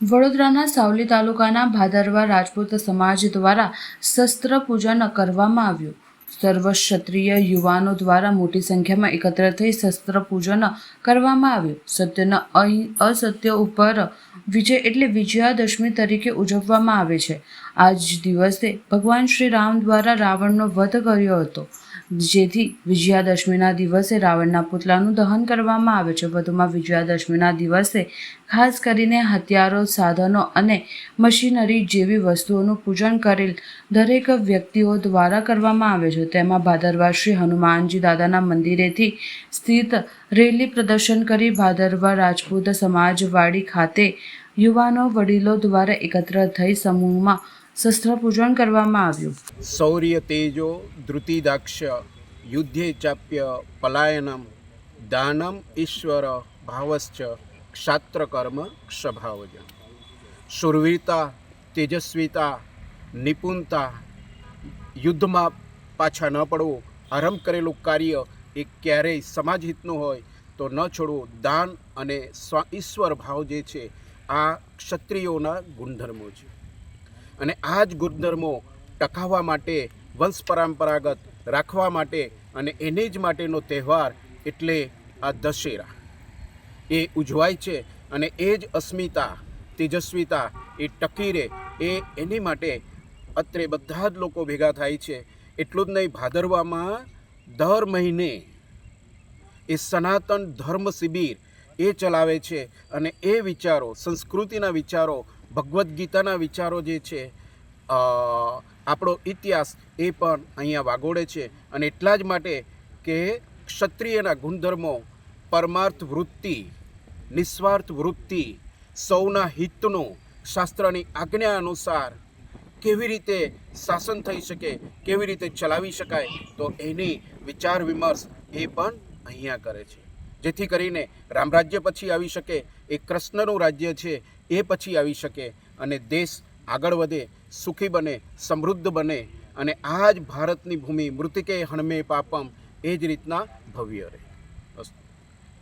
વડોદરાના સાવલી તાલુકાના ભાદરવા રાજપૂત સમાજ દ્વારા શસ્ત્ર પૂજન કરવામાં આવ્યું. સર્વ ક્ષત્રિય યુવાનો દ્વારા મોટી સંખ્યામાં એકત્ર થઈ શસ્ત્ર પૂજન કરવામાં આવ્યું. સત્યના અસત્ય ઉપર વિજય એટલે વિજયાદશમી તરીકે ઉજવવામાં આવે છે. આજ દિવસે ભગવાન શ્રી રામ દ્વારા રાવણનો વધ કર્યો હતો. જેથી વિજયાદશમીના દિવસે રાવણના પુતળાનું દહન કરવામાં આવે છે. વધુમાં વિજયાદશમીના દિવસે ખાસ કરીને હથિયારો, સાધનો અને મશીનરી જેવી વસ્તુઓનું પૂજન કરેલ દરેક વ્યક્તિઓ દ્વારા કરવામાં આવે છે. તેમાં ભાદરવા શ્રી હનુમાનજી દાદાના મંદિરેથી સ્થિત રેલી પ્રદર્શન કરી ભાદરવા રાજપૂત સમાજવાડી ખાતે યુવાનો વડીલો દ્વારા એકત્ર થઈ સમૂહમાં શસ્ત્ર કરવામાં આવ્યું. શૌર્ય, તેજો, ધૃતિદાક્ષ, યુદ્ધે ચાપ્ય, પલાયનમ, દાનમ, ઈશ્વર, ભાવશ્ચ, ક્ષાત્રકર્મ ક્ષભાવજ શુરવીરતા, તેજસ્વીતા, નિપુણતા, યુદ્ધમાં પાછા ન પડવું, આરંભ કરેલું કાર્ય એ ક્યારેય સમાજ હિતનું હોય, તો ન છોડવું, દાન અને ઈશ્વર ભાવ જે છે, આ ક્ષત્રિયોના ગુણધર્મો છે. અને આ જ ગુણધર્મો ટકાવવા માટે, વંશ પરંપરાગત રાખવા માટે અને એને જ માટેનો તહેવાર એટલે આ દશેરા. એ ઉજવાય છે અને એ જ અસ્મિતા, તેજસ્વીતા, એ ટકી રહે એ એની માટે અત્રે બધા જ લોકો ભેગા થાય છે. એટલું જ નહીં, ભાદરવામાં દર મહિને એ સનાતન ધર્મ શિબિર એ ચલાવે છે અને એ વિચારો, સંસ્કૃતિના વિચારો ભગવદ્ ગીતાના વિચારો જે છે આપણો ઇતિહાસ એ પણ અહીંયા વાગોળે છે અને એટલા જ માટે કે ક્ષત્રિયના ગુણધર્મો, પરમાર્થ વૃત્તિ, નિસ્વાર્થ વૃત્તિ, સૌના હિતનું શાસ્ત્રની આજ્ઞા અનુસાર કેવી રીતે શાસન થઈ શકે, કેવી રીતે ચલાવી શકાય, તો એની વિચાર વિમર્શ એ પણ અહીંયા કરે છે. જેથી કરીને રામરાજ્ય પછી આવી શકે, એ કૃષ્ણનું રાજ્ય છે એ પછી આવી શકે અને દેશ આગળ વધે, સુખી બને, સમૃદ્ધ બને અને આ જ ભારતની ભૂમિ, મૃતિકે હણમે પાપમ, એ જ રીતના ભવ્ય રહે.